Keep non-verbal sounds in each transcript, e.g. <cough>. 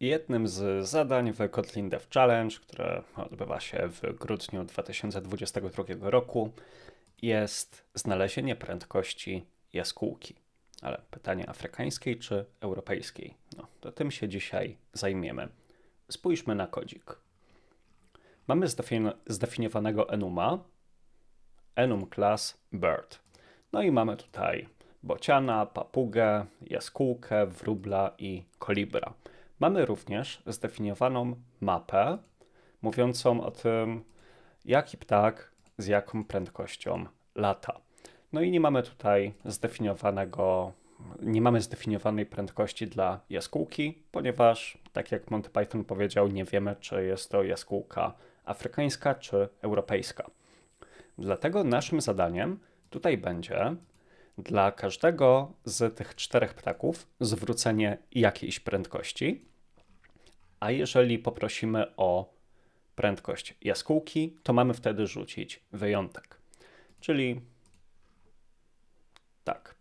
Jednym z zadań w Kotlin Dev Challenge, które odbywa się w grudniu 2022 roku, jest znalezienie prędkości jaskółki. Ale pytanie afrykańskiej czy europejskiej? No, to tym się dzisiaj zajmiemy. Spójrzmy na kodzik. Mamy zdefiniowanego enuma, enum class bird. No i mamy tutaj bociana, papugę, jaskółkę, wróbla i kolibra. Mamy również zdefiniowaną mapę mówiącą o tym, jaki ptak z jaką prędkością lata. No i nie mamy tutaj zdefiniowanego, nie mamy zdefiniowanej prędkości dla jaskółki, ponieważ, tak jak Monty Python powiedział, nie wiemy, czy jest to jaskółka afrykańska czy europejska. Dlatego naszym zadaniem tutaj będzie dla każdego z tych czterech ptaków zwrócenie jakiejś prędkości, a jeżeli poprosimy o prędkość jaskółki, to mamy wtedy rzucić wyjątek. Czyli tak,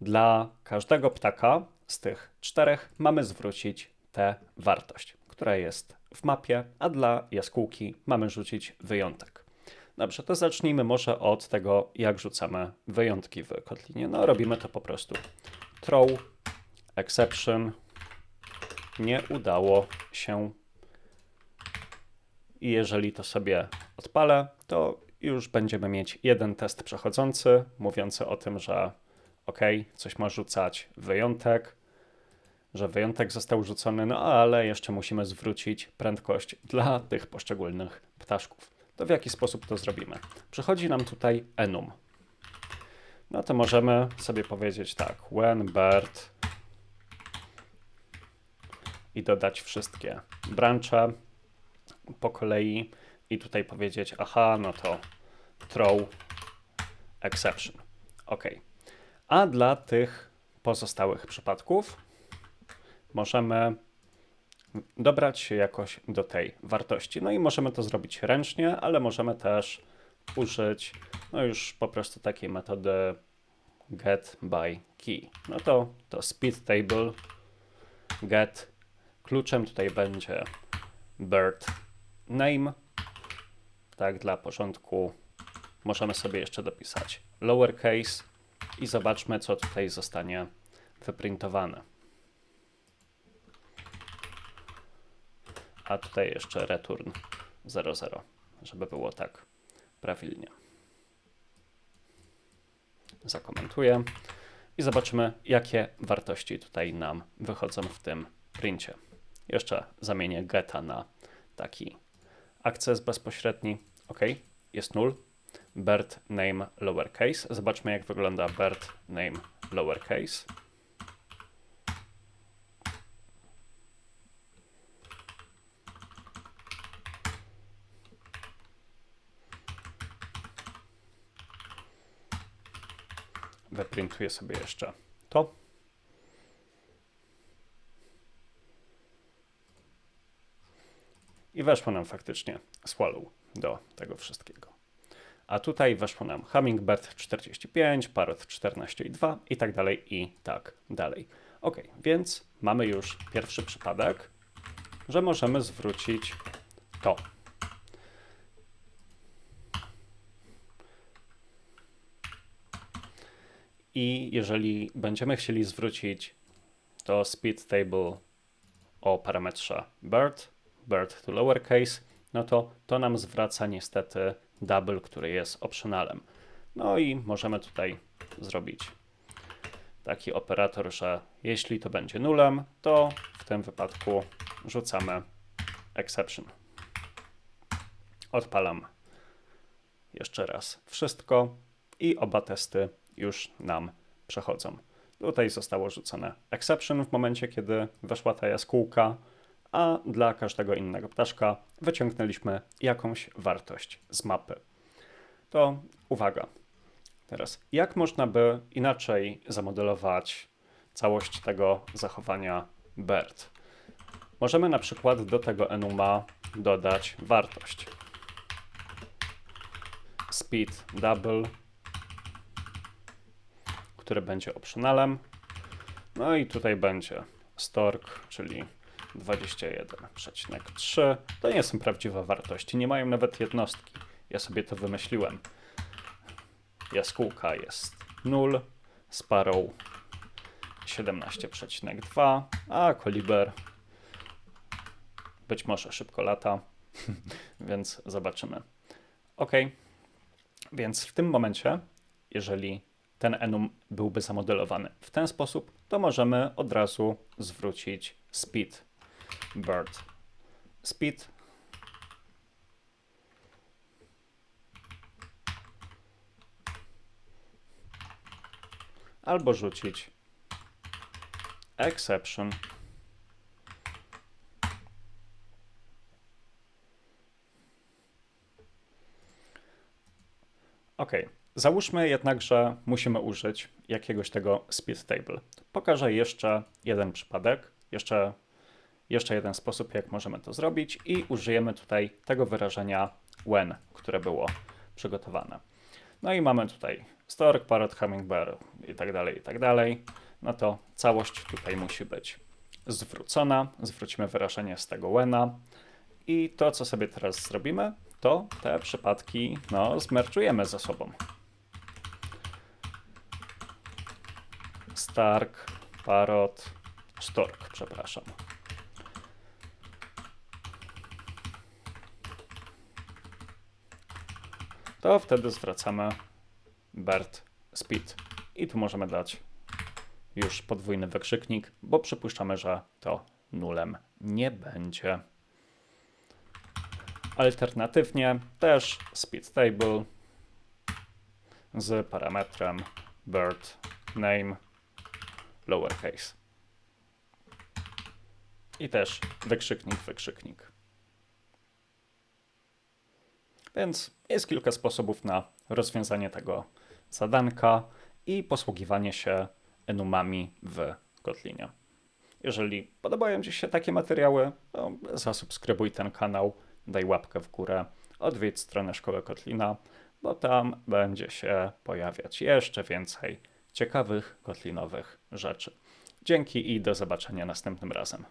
dla każdego ptaka z tych czterech mamy zwrócić tę wartość, która jest w mapie, a dla jaskółki mamy rzucić wyjątek. Dobrze, to zacznijmy może od tego, jak rzucamy wyjątki w Kotlinie. No, robimy to po prostu. Throw, exception, nie udało się. I jeżeli to sobie odpalę, to już będziemy mieć jeden test przechodzący, mówiący o tym, że ok, coś ma rzucać wyjątek, że wyjątek został rzucony, no ale jeszcze musimy zwrócić prędkość dla tych poszczególnych ptaszków. To w jaki sposób to zrobimy? Przychodzi nam tutaj enum. No to możemy sobie powiedzieć tak, when bird i dodać wszystkie brancze po kolei i tutaj powiedzieć, aha, no to throw exception. OK. A dla tych pozostałych przypadków możemy dobrać się jakoś do tej wartości. No i możemy to zrobić ręcznie, ale możemy też użyć no już po prostu takiej metody get by key. No to, to speed table get kluczem tutaj będzie bird name. Tak, dla porządku możemy sobie jeszcze dopisać lowercase i zobaczmy, co tutaj zostanie wyprintowane. A tutaj jeszcze return 00, żeby było tak prawilnie. Zakomentuję i zobaczymy, jakie wartości tutaj nam wychodzą w tym princie. Jeszcze zamienię geta na taki akces bezpośredni. OK, jest null. Bird name lowercase. Zobaczmy, jak wygląda bird name lowercase. Wyprintuję sobie jeszcze to. I weszło nam faktycznie swallow do tego wszystkiego. A tutaj weszło nam Hummingbird 45, Parrot 14,2 i tak dalej, i tak dalej. Ok, więc mamy już pierwszy przypadek, że możemy zwrócić to. I jeżeli będziemy chcieli zwrócić to speed table o parametrze bird, bird to lowercase, no to to nam zwraca niestety double, który jest optionalem. No i możemy tutaj zrobić taki operator, że jeśli to będzie nulem, to w tym wypadku rzucamy exception. Odpalam jeszcze raz wszystko i oba testy już nam przechodzą. Tutaj zostało rzucone exception w momencie, kiedy weszła ta jaskółka, a dla każdego innego ptaszka wyciągnęliśmy jakąś wartość z mapy. To uwaga. Teraz, jak można by inaczej zamodelować całość tego zachowania BERT? Możemy na przykład do tego enuma dodać wartość speed double, który będzie optionalem. No i tutaj będzie stork, czyli 21,3 to nie są prawdziwe wartości, nie mają nawet jednostki. Ja sobie to wymyśliłem. Jaskółka jest 0, Sparrow 17,2, a Koliber być może szybko lata, <laughs> więc zobaczymy. Ok, więc w tym momencie, jeżeli ten enum byłby zamodelowany. W ten sposób, to możemy od razu zwrócić speed. Bird. Speed. Albo rzucić exception. Ok, załóżmy jednak, że musimy użyć jakiegoś tego speed table. Pokażę jeszcze jeden przypadek, jeszcze, jeszcze jeden sposób, jak możemy to zrobić i użyjemy tutaj tego wyrażenia when, które było przygotowane. No i mamy tutaj stork, parrot, hummingbird i tak dalej, i tak dalej. No to całość tutaj musi być zwrócona. Zwrócimy wyrażenie z tego whena. I to, co sobie teraz zrobimy, to te przypadki no, zmerczujemy ze sobą. Stark, Parrot, Stork, przepraszam. To wtedy zwracamy Bird Speed. I tu możemy dać już podwójny wykrzyknik, bo przypuszczamy, że to nulem nie będzie. Alternatywnie też speed table z parametrem bird name lowercase. I też wykrzyknik, wykrzyknik. Więc jest kilka sposobów na rozwiązanie tego zadanka i posługiwanie się enumami w Kotlinie. Jeżeli podobają Ci się takie materiały, to zasubskrybuj ten kanał daj łapkę w górę, odwiedź stronę Szkoły Kotlina, bo tam będzie się pojawiać jeszcze więcej ciekawych kotlinowych rzeczy. Dzięki i do zobaczenia następnym razem.